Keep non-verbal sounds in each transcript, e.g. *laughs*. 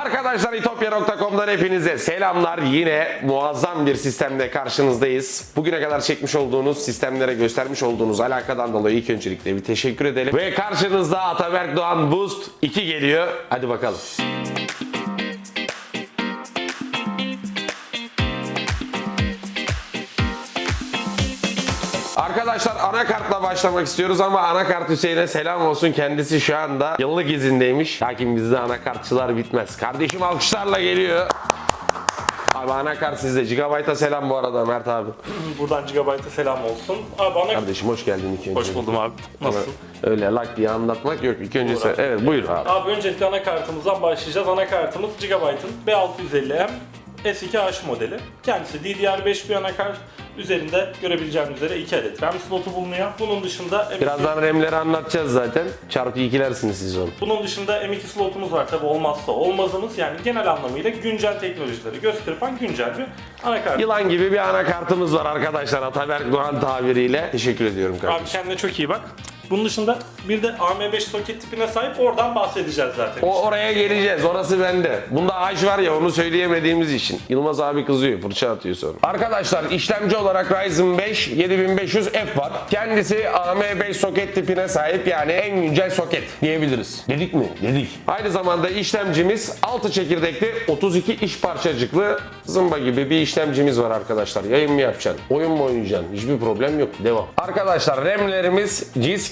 Arkadaşlar itopya.com'dan hepinize selamlar. Yine muazzam bir sistemde karşınızdayız. Bugüne kadar çekmiş olduğunuz sistemlere göstermiş olduğunuz alakadan dolayı ilk öncelikle bir teşekkür edelim. Ve karşınızda Ataberk Doğan Boost 2 geliyor. Hadi bakalım. Arkadaşlar anakartla başlamak istiyoruz ama anakart Hüseyin'e selam olsun. Kendisi şu anda yıllık izindeymiş. Lakin bizde anakartçılar bitmez. Kardeşim alkışlarla geliyor. Abi anakart sizde. Gigabyte'a selam bu arada Mert abi. Buradan Gigabyte'a selam olsun. Abi bana Kardeşim hoş geldin ilk önce. hoş buldum abi. Nasılsın? Öyle lak diye anlatmak yok. İlk önce sen- Evet buyur abi. Abi öncelikle anakartımızdan başlayacağız. Anakartımız Gigabyte'ın B650M S2H modeli. Kendisi DDR5 bir anakart. Üzerinde görebileceğiniz üzere 2 adet RAM slotu bulunuyor. Bunun dışında M2 Birazdan RAM'leri anlatacağız zaten. Çarpı ikilersiniz siz onu. Bunun dışında M2 slotumuz var tabi olmazsa olmazımız yani genel anlamıyla güncel teknolojileri göz kırpan güncel bir anakart. Yılan gibi bir anakartımız var arkadaşlar Ataberk Doğan tabiriyle. Teşekkür ediyorum Abi kardeşim. kendine çok iyi bak. Bunun dışında bir de AM5 soket tipine sahip oradan bahsedeceğiz zaten. O oraya geleceğiz. Orası bende. Bunda H var ya onu söyleyemediğimiz için. Yılmaz abi kızıyor. Fırça atıyor sonra. Arkadaşlar işlemci olarak Ryzen 5 7500F var. Kendisi AM5 soket tipine sahip yani en güncel soket diyebiliriz. Dedik mi? Dedik. Aynı zamanda işlemcimiz 6 çekirdekli 32 iş parçacıklı zımba gibi bir işlemcimiz var arkadaşlar. Yayın mı yapacaksın? Oyun mu oynayacaksın? Hiçbir problem yok. Devam. Arkadaşlar RAM'lerimiz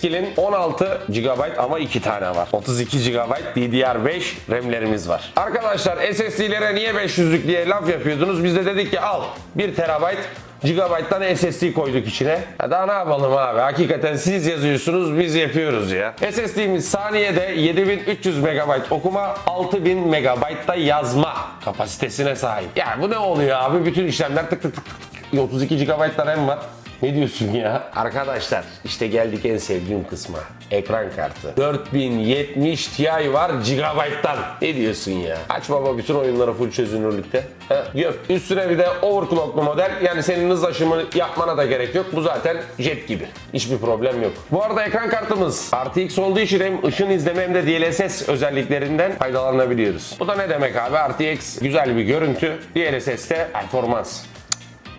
G-Skill'in 16 GB ama 2 tane var. 32 GB DDR5 RAM'lerimiz var. Arkadaşlar SSD'lere niye 500'lük diye laf yapıyordunuz? Biz de dedik ki al 1 TB Gigabyte'dan SSD koyduk içine. Ya daha ne yapalım abi? Hakikaten siz yazıyorsunuz biz yapıyoruz ya. SSD'miz saniyede 7300 MB okuma 6000 MB da yazma kapasitesine sahip. Yani bu ne oluyor abi? Bütün işlemler tık tık tık tık. 32 GB RAM var. *laughs* Ne diyorsun ya? Arkadaşlar işte geldik en sevdiğim kısma. Ekran kartı. 4070 Ti var Gigabyte'dan. Ne diyorsun ya? Aç baba bütün oyunlara full çözünürlükte. He, Yok. Üstüne bir de overclocklu model. Yani senin hız aşımı yapmana da gerek yok. Bu zaten jet gibi. Hiçbir problem yok. Bu arada ekran kartımız RTX olduğu için hem ışın izleme hem de DLSS özelliklerinden faydalanabiliyoruz. Bu da ne demek abi? RTX güzel bir görüntü. DLSS'te performans.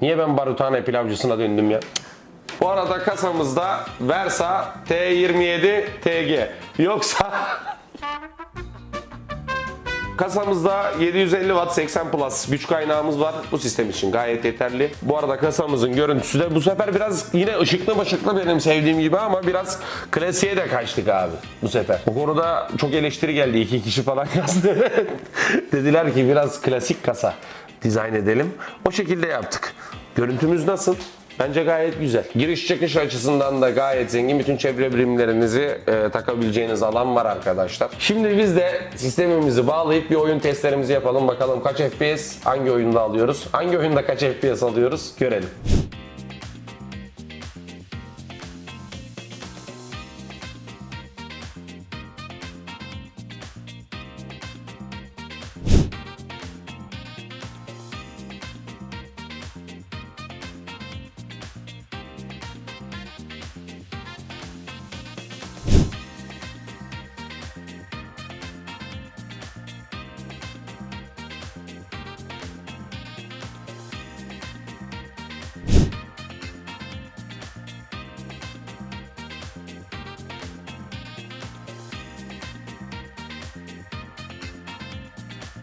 Niye ben baruthane pilavcısına döndüm ya? Bu arada kasamızda Versa T27 TG. Yoksa Kasamızda 750 Watt 80 Plus güç kaynağımız var. Bu sistem için gayet yeterli. Bu arada kasamızın görüntüsü de bu sefer biraz yine ışıklı ışıklı benim sevdiğim gibi ama biraz klasiğe de kaçtık abi bu sefer. Bu konuda çok eleştiri geldi. iki kişi falan *laughs* yazdı. Dediler ki biraz klasik kasa dizayn edelim. O şekilde yaptık. Görüntümüz nasıl? Bence gayet güzel. Giriş çıkış açısından da gayet zengin. Bütün çevre birimlerinizi e, takabileceğiniz alan var arkadaşlar. Şimdi biz de sistemimizi bağlayıp bir oyun testlerimizi yapalım. Bakalım kaç FPS hangi oyunda alıyoruz? Hangi oyunda kaç FPS alıyoruz? Görelim.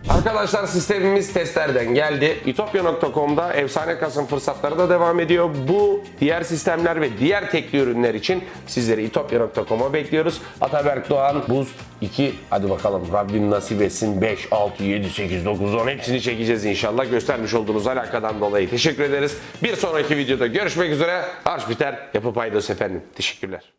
Arkadaşlar sistemimiz testlerden geldi. Ütopya.com'da efsane kasım fırsatları da devam ediyor. Bu diğer sistemler ve diğer tekli ürünler için sizleri Ütopya.com'a bekliyoruz. Ataberk Doğan Boost 2 hadi bakalım Rabbim nasip etsin 5, 6, 7, 8, 9, 10 hepsini çekeceğiz inşallah. Göstermiş olduğunuz alakadan dolayı teşekkür ederiz. Bir sonraki videoda görüşmek üzere. Harç biter yapı paydos efendim. Teşekkürler.